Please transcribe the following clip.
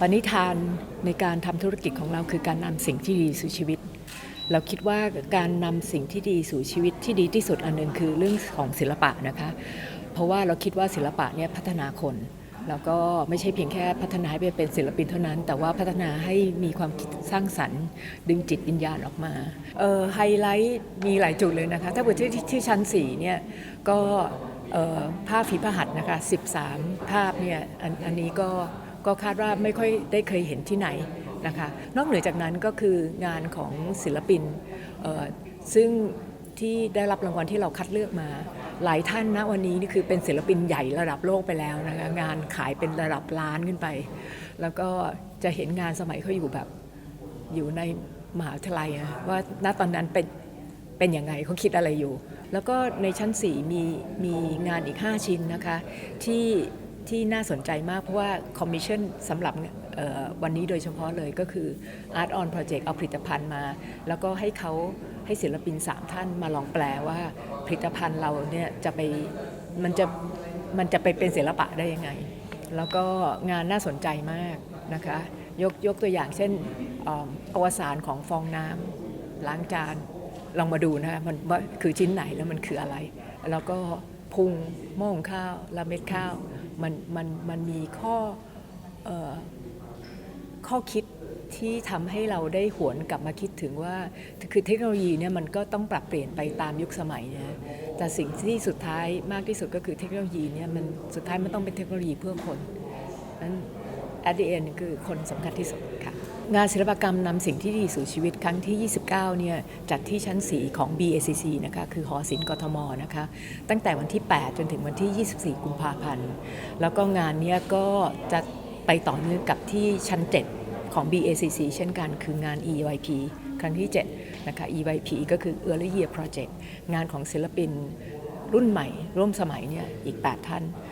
ปณิธานในการทำธุรกิจของเราคือการนำสิ่งที่ดีสู่ชีวิต เราคิดว่าการนำสิ่งที่ดีสู่ชีวิตที่ดีที่สุดอันหนึ่งคือเรื่องของศิลปะนะคะ เพราะว่าเราคิดว่าศิลปะเนี่ยพัฒนาคน แล้วก็ไม่ใช่เพียงแค่พัฒนาให้เป็นศิลปินเท่านั้น แต่ว่าพัฒนาให้มีความคิดสร้างสรรค์ ดึงจิตวิญญาณออกมาเออไฮไลท์มีหลายจุดเลยนะคะ ถ้าเกิดที่ที่ที่ชั้น4เนี่ยก็ภาพฝีพระหัตถ์นะคะ 13 ภาพเนี่ยอันอันนี้ก็ ก็คาดว่าไม่ค่อยได้เคยเห็นที่ไหนนะคะ นอกเหนือจากนั้นก็คืองานของศิลปิน ซึ่งที่ได้รับรางวัลที่เราคัดเลือกมา หลายท่านนะวันนี้นี่คือเป็นศิลปินใหญ่ระดับโลกไปแล้วนะคะงานขายเป็นระดับล้านขึ้นไป แล้วก็จะเห็นงานสมัยเขาอยู่แบบอยู่ในมหาวิทยาลัยว่าณตอนนั้นเป็นเป็นยังไงเขาคิดอะไรอยู่ แล้วก็ในชั้น 4 มีมีงานอีก 5 ชิ้นนะคะ ที่ ที่น่าสนใจมากเพราะว่าคอมมิชชั่นสำหรับวันนี้โดยเฉพาะเลยก็คือ Art on Project เอาผลิตภัณฑ์มา แล้วก็ให้เขาให้ศิลปิน 3 ท่านมาลองแปลว่าผลิตภัณฑ์เราเนี่ยจะไปมันจะมันจะไปเป็นศิลปะได้ยังไง แล้วก็งานน่าสนใจมากนะคะ ยกยกตัวอย่างเช่นเอ่ออวสานของฟองน้ำล้างจานลองมาดูนะคะมันว่าคือชิ้นไหนแล้วมันคืออะไร แล้วก็พุงหม้อหุงข้าวละเม็ดข้าว มันมันมันมีข้อออข้อคิดที่ทำให้เราได้หวนกลับมาคิดถึงว่า คือเทคโนโลยีเนี่ยมันก็ต้องปรับเปลี่ยนไปตามยุคสมัยนะแต่สิ่งที่สุดท้ายมากที่สุดก็คือเทคโนโลยีเนี่ยมันสุดท้ายมันต้องเป็นเทคโนโลยีเพื่อคนนั้น at the end คือคนสำคัญที่สุดค่ะ งานศิลปกรรมนำสิ่งที่ดีสู่ชีวิตครั้งที่ 29 เนี่ยจัดที่ชั้น 4 ของ BACC นะคะคือหอศิลป์กทมนะคะตั้งแต่วันที่ 8 จนถึงวันที่ 24 กุมภาพันธ์ แล้วก็งานเนี้ยก็จะไปต่อเนื่องกับที่ชั้น 7 ของ BACC เช่นกันคืองาน EYP ครั้งที่ 7 นะคะ EYP ก็คือ Early Year Project งานของศิลปินรุ่นใหม่ ร่วมสมัยเนี่ยอีก 8 ท่าน